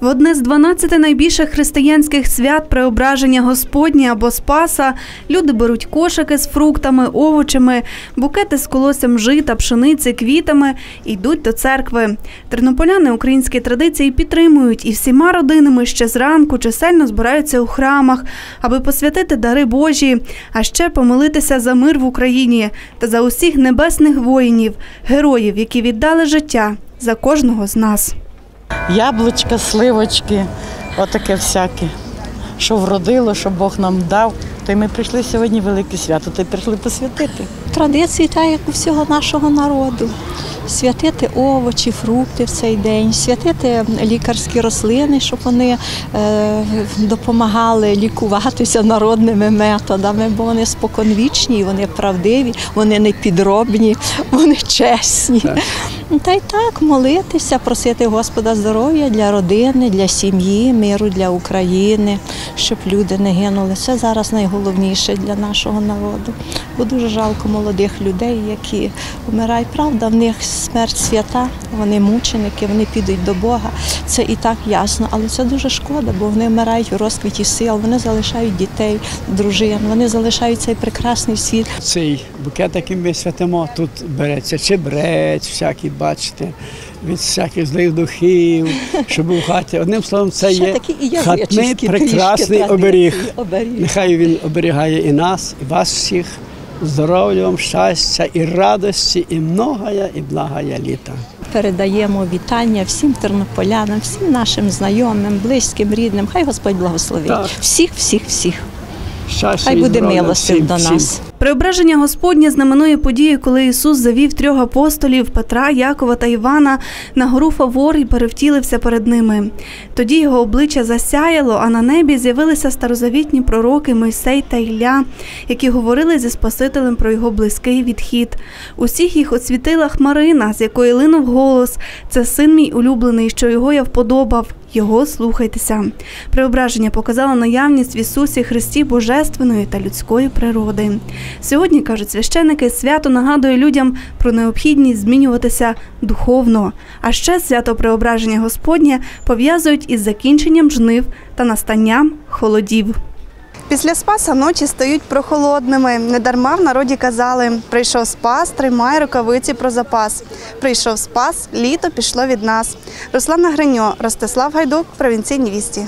В одне з 12 найбільших християнських свят преображення Господні або Спаса люди беруть кошики з фруктами, овочами, букети з колоссям жита, пшениці, квітами йдуть до церкви. Тернополяни українські традиції підтримують і всіма родинами ще зранку чисельно збираються у храмах, аби посвятити дари Божі, а ще помолитися за мир в Україні та за усіх небесних воїнів, героїв, які віддали життя за кожного з нас. Яблучка, сливочки, отаке всяке. Що вродило, що Бог нам дав. То й ми прийшли сьогодні велике свято, то й прийшли посвятити. Традиції та як у всього нашого народу. Святити овочі, фрукти в цей день, святити лікарські рослини, щоб вони е, допомагали лікуватися народними методами, бо вони споконвічні, вони правдиві, вони не підробні, вони чесні. Та й так молитися, просити Господа здоров'я для родини, для сім'ї, миру для України, щоб люди не гинули. Це зараз найголовніше для нашого народу. Бо дуже жалко молодих людей, які вмирають. Правда, в них смерть свята, вони мученики, вони підуть до Бога. Це і так ясно, але це дуже шкода, бо вони вмирають у розквіті сил, вони залишають дітей, дружин, вони залишають цей прекрасний світ. Цей букет, який ми святимо, тут береться чебрець, всякий, бачите, від всяких злих духів, щоб у хаті. Одним словом, це є хатний прекрасний оберіг. Нехай він оберігає і нас, і вас всіх. Здоров'я вам, щастя і радості, і многая, і благая літа. Передаємо вітання всім тернополянам, всім нашим знайомим, близьким, рідним. Хай Господь благословить. Так. Всіх, всіх, всіх. Щастя Хай буде милостив до всім. Преображення Господнє знаменує події, коли Ісус завів трьох апостолів Петра, Якова та Івана на гору Фавор і перевтілився перед ними. Тоді його обличчя засяяло, а на небі з'явилися старозавітні пророки Мойсей та Ілля, які говорили зі Спасителем про його близький відхід. Усіх їх освітила хмарина, з якої линув голос: Це син мій улюблений, що його я вподобав. Його слухайтеся. Преображення показало наявність в Ісусі Христі божественної та людської природи. Сьогодні, кажуть священики, свято нагадує людям про необхідність змінюватися духовно. А ще свято Преображення Господнє пов'язують із закінченням жнив та настанням холодів. Після спаса ночі стають прохолодними. Недарма в народі казали: прийшов спас, тримай рукавиці про запас. Прийшов спас, літо пішло від нас. Руслана Гриньо, Ростислав Гайдук, провінційні вісті.